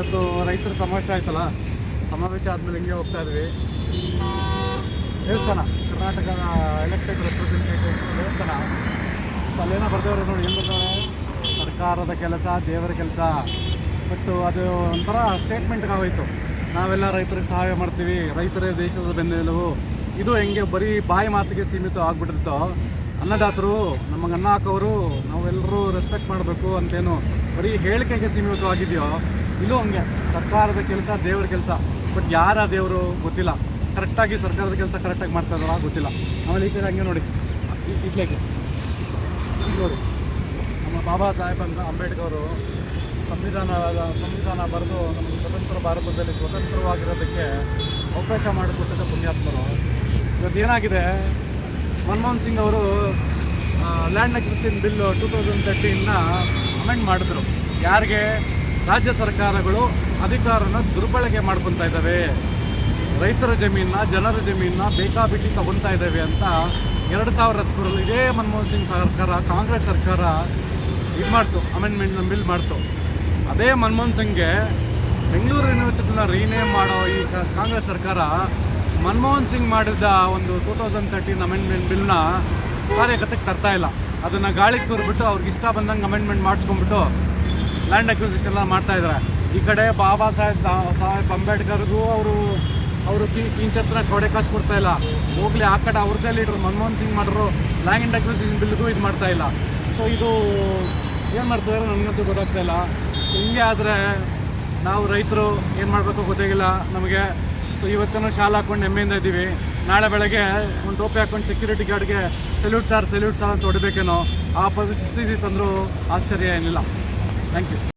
ಇವತ್ತು ರೈತರ ಸಮಾವೇಶ ಆಯ್ತಲ್ಲ? ಸಮಾವೇಶ ಆದಮೇಲೆ ಹಿಂಗೆ ಹೋಗ್ತಾ ಇದ್ವಿ? ದೇವಸ್ಥಾನ ಕರ್ನಾಟಕದ ಎಲೆಕ್ಟೆಡ್ ರೆಪ್ರೆಸೆಂಟೇಟಿವ್ ದೇವಸ್ಥಾನ. ಸೊ, ಅಲ್ಲೇನೋ ನೋಡಿ ಏನು ಬರ್ತಾರೆ ಸರ್ಕಾರದ ಕೆಲಸ, ದೇವರ ಕೆಲಸ. ಬಟ್ ಅದು ಒಂಥರ ಸ್ಟೇಟ್ಮೆಂಟ್ಗೆ ಆಗೋಯ್ತು. ನಾವೆಲ್ಲ ರೈತರಿಗೆ ಸಹಾಯ ಮಾಡ್ತೀವಿ. ರೈತರೇ ದೇಶದ ಬೆನ್ನೆಲುಬು. ಇದು ಹೆಂಗೆ ಬರೀ ಬಾಯಿ ಮಾತಿಗೆ ಸೀಮಿತ ಆಗ್ಬಿಟ್ಟಿರ್ತೋ ಅನ್ನದಾತರು, ನಮಗೆ ಅನ್ನ ಹಾಕೋರು ನಾವೆಲ್ಲರೂ ರೆಸ್ಪೆಕ್ಟ್ ಮಾಡಬೇಕು ಅಂತೇನು ಬರೀ ಹೇಳಿಕೆಗೆ ಸೀಮಿತವಾಗಿದೆಯೋ ಇಲ್ಲೂ ಹಂಗೆ ಸರ್ಕಾರದ ಕೆಲಸ, ದೇವ್ರ ಕೆಲಸ. ಬಟ್ ಯಾರ ದೇವರು ಗೊತ್ತಿಲ್ಲ. ಕರೆಕ್ಟಾಗಿ ಸರ್ಕಾರದ ಕೆಲಸ ಕರೆಕ್ಟಾಗಿ ಮಾಡ್ತಾ ಗೊತ್ತಿಲ್ಲ. ಆಮೇಲೆ ಈ ಕಡೆ ಹಂಗೆ ನೋಡಿ. ಇತ್ಲಾಗೆ ನೋಡಿ. ನಮ್ಮ ಬಾಬಾ ಸಾಹೇಬ್ ಅಂತ ಅಂಬೇಡ್ಕರ್ ಅವರು ಸಂವಿಧಾನ ಸಂವಿಧಾನ ಬರೆದು ನಮಗೆ ಸ್ವತಂತ್ರ ಭಾರತದಲ್ಲಿ ಸ್ವತಂತ್ರವಾಗಿರೋದಕ್ಕೆ ಅವಕಾಶ ಮಾಡಿಕೊಟ್ಟಿದ್ದ ಪುಣ್ಯಾತ್ಮರು. ಇವತ್ತು ಏನಾಗಿದೆ? ಮನಮೋಹನ್ ಸಿಂಗ್ ಅವರು land acquisition bill two thousand ತರ್ಟೀನ್ನ amend ಮಾಡಿದ್ರು. ಯಾರಿಗೆ? ರಾಜ್ಯ ಸರ್ಕಾರಗಳು ಅಧಿಕಾರನ ದುರ್ಬಳಕೆ ಮಾಡ್ಕೊತಾ ಇದ್ದಾವೆ. ರೈತರ ಜಮೀನನ್ನ, ಜನರ ಜಮೀನನ್ನ ಬೇಕಾಬಿಟ್ಟಿ ತಗೊತಾ ಇದ್ದಾವೆ ಅಂತ ಎರಡು ಸಾವಿರದ ಹತ್ತರಲ್ಲಿ ಇದೇ ಮನಮೋಹನ್ ಸಿಂಗ್ ಸರ್ಕಾರ, ಕಾಂಗ್ರೆಸ್ ಸರ್ಕಾರ ಇದು ಮಾಡ್ತು ಅಮೆಂಡ್ಮೆಂಟ್ನ ಬಿಲ್ ಮಾಡ್ತು. ಅದೇ ಮನಮೋಹನ್ ಸಿಂಗ್ಗೆ ಬೆಂಗಳೂರು ಯೂನಿವರ್ಸಿಟಿನ ರೀನೇಮ್ ಮಾಡೋ ಈ ಕಾಂಗ್ರೆಸ್ ಸರ್ಕಾರ ಮನಮೋಹನ್ ಸಿಂಗ್ ಮಾಡಿದ ಒಂದು ಟೂ ತೌಸಂಡ್ ತರ್ಟೀನ್ ಅಮೆಂಡ್ಮೆಂಟ್ ಬಿಲ್ನ ಕಾರ್ಯಗತಕ್ಕೆ ತರ್ತಾ ಇಲ್ಲ. ಅದನ್ನು ಗಾಳಿಗೆ ತೋರ್ಬಿಟ್ಟು ಅವ್ರಿಗೆ ಇಷ್ಟ ಬಂದಂಗೆ ಅಮೆಂಡ್ಮೆಂಟ್ ಮಾಡಿಸ್ಕೊಂಡ್ಬಿಟ್ಟು ಲ್ಯಾಂಡ್ ಅಕ್ವಿಸಿಷನ್ ಎಲ್ಲ ಮಾಡ್ತಾ ಇದ್ದಾರೆ ಈ ಕಡೆ ಬಾಬಾ ಸಾಹೇಬ್ ಸಾಹೇಬ್ ಅಂಬೇಡ್ಕರ್ಗೂ ಅವರು ಅವರು ಪಿಂಚತ್ರ ಕೊಡೆ ಕಾಸು ಕೊಡ್ತಾ ಇಲ್ಲ. ಹೋಗ್ಲಿ, ಆ ಕಡೆ ಅವ್ರದ್ದೇ ಲೀಡ್ರ್ ಮನಮೋಹನ್ ಸಿಂಗ್ ಮಾಡಿದ್ರು ಲ್ಯಾಂಡ್ ಅಕ್ವಿಸಿಷನ್ ಬಿಲ್ಗೂ ಇದು ಮಾಡ್ತಾ ಇಲ್ಲ. ಸೊ ಇದು ಏನು ಮಾಡ್ತಿದ್ದಾರೆ ನನಗಂತೂ ಗೊತ್ತಾಗ್ತಾ ಇಲ್ಲ. ಸೊ ಹಿಂಗೆ ಆದರೆ ನಾವು ರೈತರು ಏನು ಮಾಡಬೇಕು ಗೊತ್ತಾಗಿಲ್ಲ ನಮಗೆ. ಸೊ ಇವತ್ತೂ ಶಾಲೆ ಹಾಕೊಂಡು ಹೆಮ್ಮೆಯಿಂದ ಇದ್ದೀವಿ. ನಾಳೆ ಬೆಳಗ್ಗೆ ಒಂದು ಟೋಪಿ ಹಾಕೊಂಡು ಸೆಕ್ಯೂರಿಟಿ ಗಾರ್ಡ್ಗೆ ಸೆಲ್ಯೂಟ್ ಸಾರ್ ಸೆಲ್ಯೂಟ್ ಸಾರ್ ಅಂತ ಹೊಡಬೇಕೇನೋ, ಆ ಪರಿಸ್ಥಿತಿ ತಂದರೂ ಆಶ್ಚರ್ಯ ಏನಿಲ್ಲ. Thank you